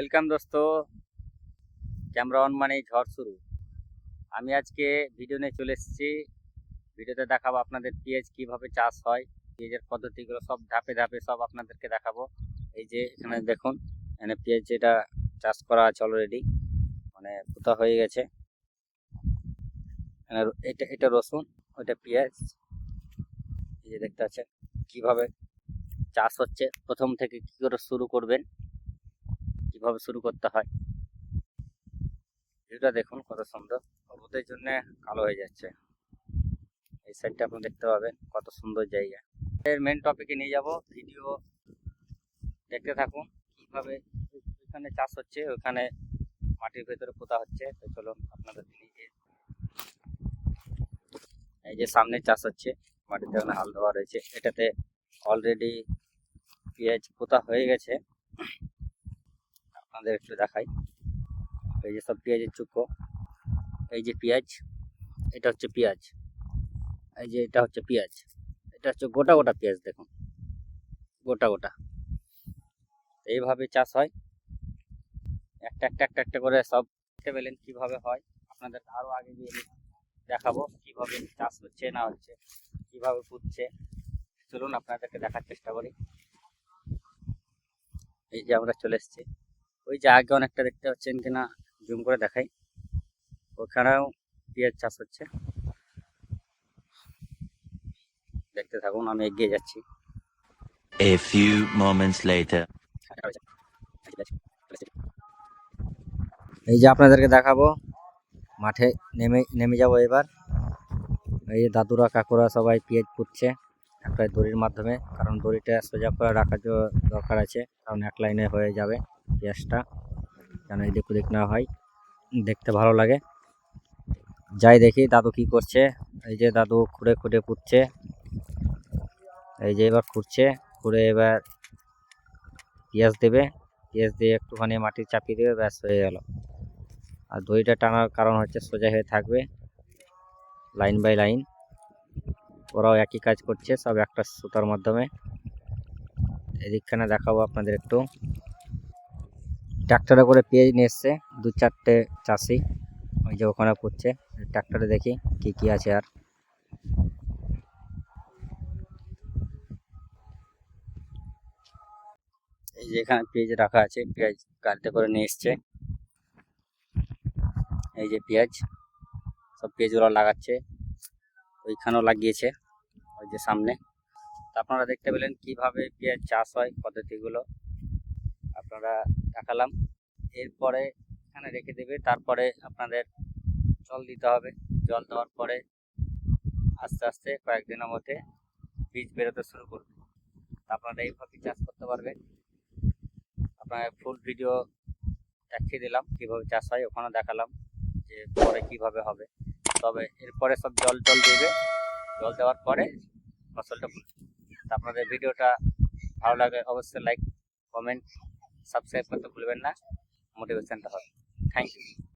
Welcome দোস্ত। Camera on মানে ঝড় শুরু। আমি আজকে ভিডিও নিয়ে চলে এসেছি। ভিডিওতে দেখাবো আপনাদের পেঁয়াজ কীভাবে চাষ হয়, পেঁয়াজের পদ্ধতিগুলো সব ধাপে ধাপে সব আপনাদেরকে দেখাবো। এই যে এখানে দেখুন, এখানে পেঁয়াজ যেটা চাষ করা আছে অলরেডি মানে পোতা হয়ে গেছে। এটা এটা রসুন, ওইটা পেঁয়াজ। এই যে দেখতে পাচ্ছেন কীভাবে চাষ হচ্ছে, প্রথম থেকে কি করে শুরু করবেন কীভাবে শুরু করতে হয়? ভিডিওটা দেখুন কত সুন্দর। রোদের জন্য কালো হয়ে যাচ্ছে। এই সাইডটা আপনি দেখতে পাবেন কত সুন্দর জায়গা। এর মেন টপিকে নিয়ে যাব। ভিডিও দেখতে থাকুন কীভাবে ওইখানে চাষ হচ্ছে, ওখানে মাটির ভেতরে পোতা হচ্ছে। তো চলুন আপনাদের নিয়ে। এই যে সামনে চাষ হচ্ছে, মাটিতে ওখানে হাল দেওয়া রয়েছে। এটাতে অলরেডি পেঁয়াজ পোতা হয়ে গেছে। আপনাদের একটু দেখাই। এই যে সব পেঁয়াজের চুকো। এই যে পেঁয়াজ, এটা হচ্ছে পেঁয়াজ। এই যে এটা হচ্ছে পেঁয়াজ। এটা হচ্ছে গোটা গোটা পেঁয়াজ, দেখুন। গোটা গোটা। এইভাবে চাষ হয়। একটা একটা একটা একটা করে সব দেখতে পেলেন কীভাবে হয়। আপনাদের আরও আগে গিয়ে দেখাবো কীভাবে চাষ হচ্ছে, না হচ্ছে, কীভাবে পুঁতছে চলুন আপনাদেরকে দেখার চেষ্টা করি। এই যে আমরা চলে এসেছি। ওই যে আগে অনেকটা দেখতে পাচ্ছেন কিনা জুম করে দেখাই। ওখানেও পেঁয়াজ চাষ হচ্ছে। দেখতে থাকুন আমি এগিয়ে যাচ্ছি। A few moments later. এই যে আপনাদেরকে দেখাবো মাঠে নেমে নেমে যাব এবার। এই দাদুরা কাকুরা সবাই পেঁয়াজ পুঁতছে একটা দড়ির মাধ্যমে কারণ দড়িটা সোজা করে রাখার দরকার আছে কারণ এক লাইনে হয়ে যাবে। পেঁয়াজটা যেন এদিক ওদিক না হয়, দেখতে ভালো লাগে। যাই দেখি দাদু কি করছে। এই যে দাদু খুঁড়ে খুঁড়ে পুঁতছে। এই যে এবার খুঁড়ছে, খুঁড়ে এবার পেঁয়াজ দেবে। পেঁয়াজ দিয়ে একটুখানি মাটি চাপিয়ে দেবে, ব্যাস হয়ে গেল। আর দড়িটা টানার কারণ হচ্ছে সোজা হয়ে থাকবে, লাইন বাই লাইন। ওরাও একই কাজ করছে, সব একটা সুতার মাধ্যমে। এদিকখানে দেখাবো আপনাদের একটু। ট্রাক্টরে করে পেঁয়াজ নিয়ে এসছে দু চারটে চাষি, ওই যে ওখানে করছে ট্রাক্টরে দেখি কি কি আছে আর। এই যে এখানে পেঁয়াজ রাখা আছে, পেঁয়াজ গাড়িতে করে নিয়ে এসছে। এই যে পেঁয়াজ, সব পেঁয়াজগুলো লাগাচ্ছে, ওইখানেও লাগিয়েছে, ওই যে সামনে। আপনারা দেখতে পেলেন কীভাবে পেঁয়াজ চাষ হয়, পদ্ধতিগুলো। আপনারা দেখালাম। এরপরে এখানে রেখে দেবে, তারপরে আপনাদের জল দিতে হবে। জল দেওয়ার পরে আস্তে আস্তে কয়েকদিনের মধ্যে বীজ বেরোতে শুরু করবে। আপনারা এইভাবে চাষ করতে পারবেন। আপনার ফুল ভিডিও দেখিয়ে দিলাম, কীভাবে চাষ হয় ওখানে দেখালাম যে পরে কীভাবে হবে। তবে এরপরে সব জল টল দেবে। জল দেওয়ার পরে ফসলটা আপনাদের ভিডিওটা ভালো লাগে অবশ্যই লাইক কমেন্ট সাবস্ক্রাইব করতে ভুলবেন না। মোটিভেশনটা হবে। Thank you